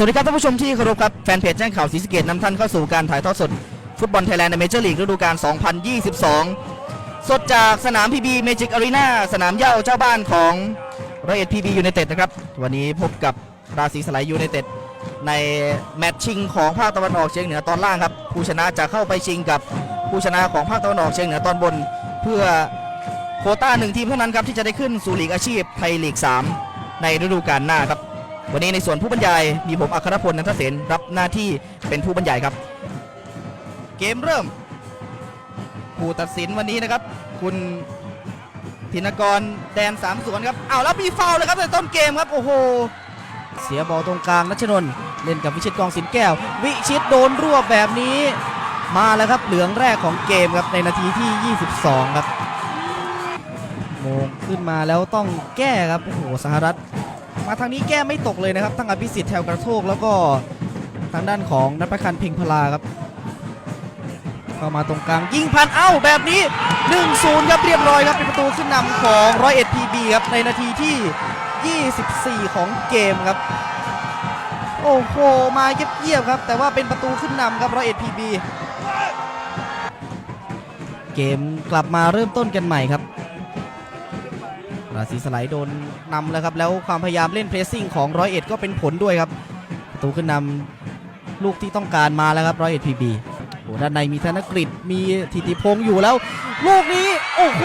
สวัสดีครับท่านผู้ชมที่เคารพครับ แฟนเพจแจ้งข่าวศรีสเกดนำท่านเข้าสู่การถ่ายทอดสด ฟุตบอลไทยแลนด์ในเมเจอร์ลีกฤดูกาล 2022 สดจากสนามพีบีเมจิกอารีนาสนามเย้าเจ้าบ้านของร้อยเอ็ดพีบียูไนเต็ดนะครับ วันนี้พบกับราศีสไลยูไนเต็ดในแมตช์ชิงของภาคตะวันออกเฉียงเหนือตอนล่างครับ ผู้ชนะจะเข้าไปชิงกับผู้ชนะของภาคตะวันออกเฉียงเหนือตอนบน เพื่อโคต้าหนึ่งทีมเท่านั้นครับที่จะได้ขึ้นสู่ลีกอาชีพไทยลีก 3 ในฤดูกาลหน้าครับ วันนี้ในส่วนผู้บรรยายมีผมอัครพลนันทเสนรับหน้าที่เป็นผู้บรรยายครับ เกมเริ่ม ผู้ตัดสินวันนี้นะครับ คุณธินกรแดนสามสวนครับอ้าวแล้วมีฟาวล์เลยครับในต้นเกมครับโอ้โหเสียบอลตรงกลางนัชนนท์เล่นกับวิชิตกองสินแก้ว วิชิตโดนรวบแบบนี้ มาแล้วครับเหลืองแรกของเกมครับในนาทีที่ 22 ครับโมงขึ้นมาแล้วต้องแก้ครับโอ้โหสหรัฐ มาทางนี้แก้ไม่ตกเลยนะครับ ทั้งอภิสิทธิ์แถวกระโทกแล้วก็ทางด้านของนัทประคันเพ่งพลาครับเข้ามาตรงกลางยิงพันเอ้าแบบนี้ 1-0ครับเรียบร้อยครับเป็นประตูขึ้นนำของร้อยเอ็ดพีบีครับในนาทีที่ 24 ของเกมครับ โอ้โหมาเยียบๆครับ แต่ว่าเป็นประตูขึ้นนำครับร้อยเอ็ดพีบีเกมกลับมาเริ่มต้นกันใหม่ครับ ราศีสไลด์โดนนำแล้วครับ แล้วความพยายามเล่นเพรสซิ่งของร้อยเอ็ดก็เป็นผลด้วยครับ ประตูขึ้นนำลูกที่ต้องการมาแล้วครับร้อยเอ็ดพีบีโอ้ด้านในมีธนกฤษมีธิติพงศ์อยู่แล้ว ลูกนี้ โอ้โห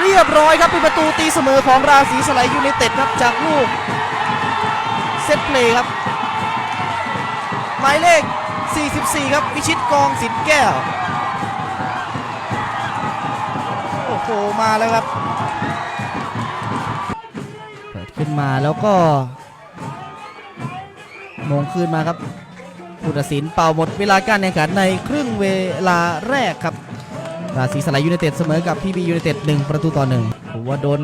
เรียบร้อยครับเป็นประตูตีเสมอของราศีสไลด์ยูไนเต็ดครับจากลูกเซตเพลย์ครับ หมายเลข 44 ครับวิชิตกองสินแก้ว โอ้โห มาแล้วครับ ขึ้นมาแล้วก็มงคืนมาครับผู้ตัดสินเป่าหมดเวลาการแข่งขันในครึ่งเวลาแรกครับราศีสไลยูไนเต็ดเสมอกับพีบียูไนเต็ดหนึ่งประตูต่อหนึ่งผมว่าโดน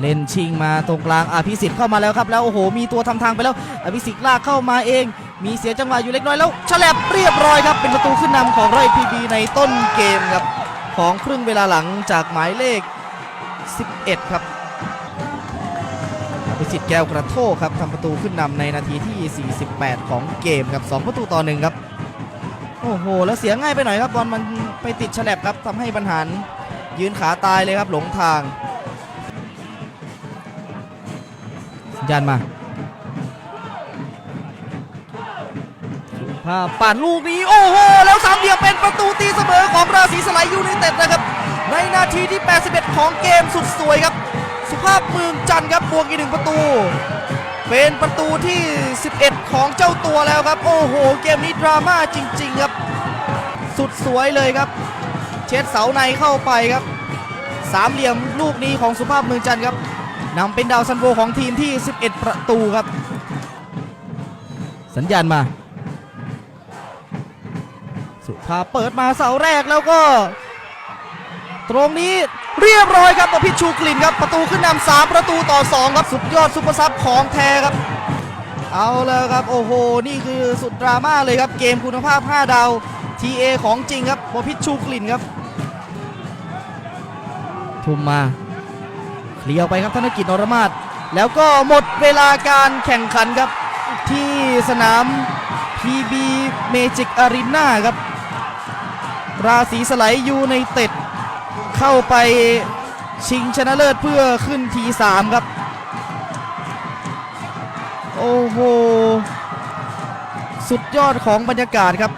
เล่นชิงมาตรงกลางอภิสิทธิ์เข้ามาแล้วครับแล้วโอ้โหมีตัวทำทางไปแล้วอภิสิทธิ์ลากเข้ามาเอง มีเสียจังหวะอยู่เล็กน้อยแล้วฉลับเรียบร้อยครับเป็นประตูขึ้นนำของร้อยพีบีในต้นเกมครับของครึ่งเวลาหลังจากหมายเลข 11 ครับ อภิสิทธิ์แก้วกระโทกครับทำประตูขึ้นนำในนาทีที่ 48 ของเกมครับ 2 ประตูต่อหนึ่งครับ โอ้โห แล้วเสียง่ายไปหน่อยครับบอลมันไปติดฉลับครับทำให้บรรหารยืนขาตายเลยครับหลงทางสัญญาณมาภาพปั่นลูกนี้ โอ้โห แล้วสามเหลี่ยมเป็นประตูตีเสมอของราศีสไลยูไนเต็ดนะครับ ในนาทีที่ 81 ของเกมสุดสวยครับ สุภาพเมืองจันทร์ครับบวกอีกหนึ่งประตู เป็นประตูที่ 11 ของเจ้าตัวแล้วครับ โอ้โห เกมนี้ดราม่าจริง ๆ ครับ สุดสวยเลยครับ เช็ดเสาในเข้าไปครับ สามเหลี่ยมลูกนี้ของสุภาพเมืองจันทร์ครับนำเป็นดาวซันโวของทีมที่ 11 ประตูครับ สัญญาณมา สุภาพเปิดมาเสาแรกแล้วก็ ตรงนี้เรียบร้อยครับอภิชูกลิ่นครับ ประตูขึ้นนำสามประตูต่อ 2 ครับสุดยอดซุปเปอร์ซับของแท้ครับ เอาแล้วครับ โอ้โห นี่คือสุดดราม่าเลยครับ เกมคุณภาพ 5 ดาว TA ของจริงครับบพิชชูกลิ่นครับ ทุ่มมาเคลียร์ไปครับธนกิจนรมาศแล้วก็หมดเวลาการแข่งขันครับ ที่สนาม PB Magic Arena ครับ ราศีสไลยูในเต็ด เข้าไปชิงชนะเลิศเพื่อขึ้นทีสามครับ โอ้โห สุดยอดของบรรยากาศครับ